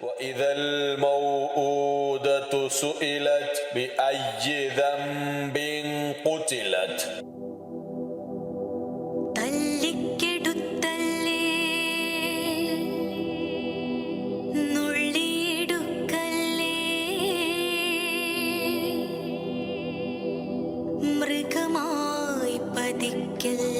وإذا الموءودة سئلت بأي ذنب قتلت മൃഗമായി പതിക്കൽ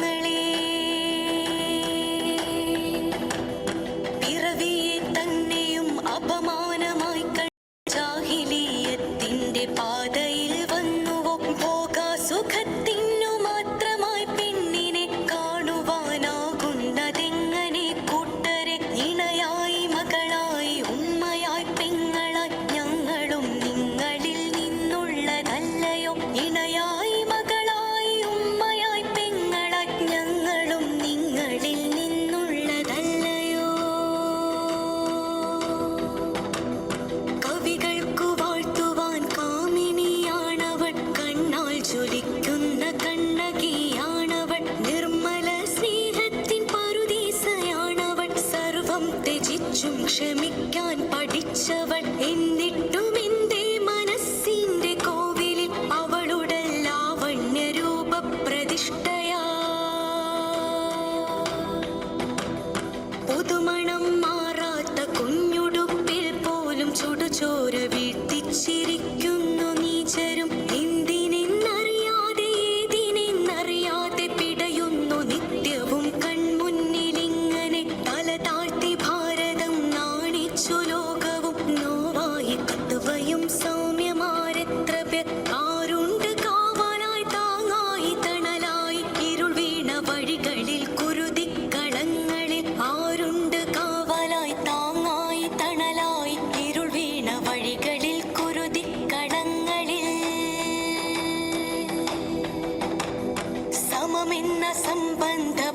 സംബന്ധ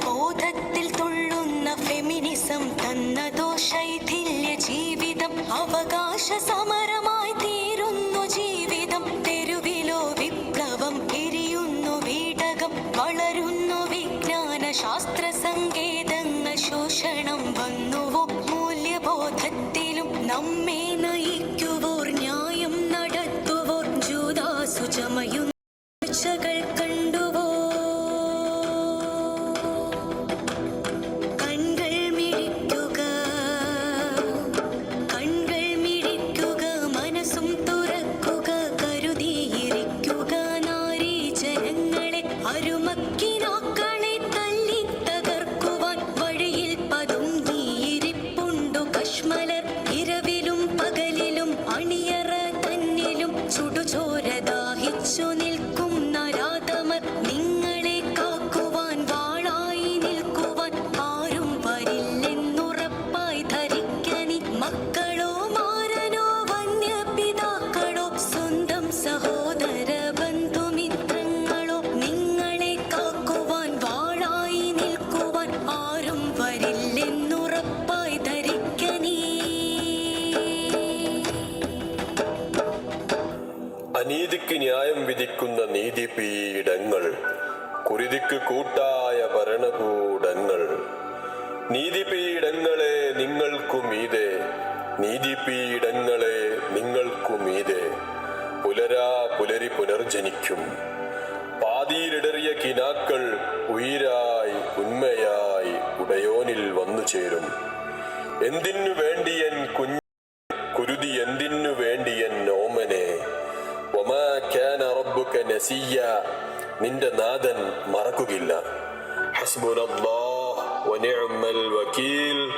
ഫെമിനിസം ജീവിതം തീരുന്നു ജീവിതം. ന്യായം നടത്തുവോർ. ജൂതാസുചമയും ചകൾ শুনিল നീതിക്ക് ന്യായം വിധിക്കുന്ന നീതിപീഠങ്ങൾ കുരുതിക്ക് കൂട്ടായ ഭരണകൂടങ്ങൾ. നീതിപീഠങ്ങളെ നിങ്ങൾക്കുമീതെ നീതിപീഠങ്ങളെ നിങ്ങൾക്കുമീതെ പുലരാ പുലരി പുനർജനിക്കും. പാതിയിലിടറിയ കിനാക്കൾ ഉയിരായി ഉന്മയായി ഉടയോനിൽ വന്നു ചേരും എന്തിനു വേണ്ടിയൻ കുഞ്ഞു കുരുതി എന്തിനു نسيا. نند نادا مركو جلا حسبنا الله ونعم الوكيل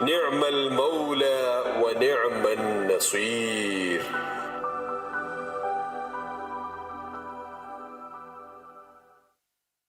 نعم المولى ونعم النصير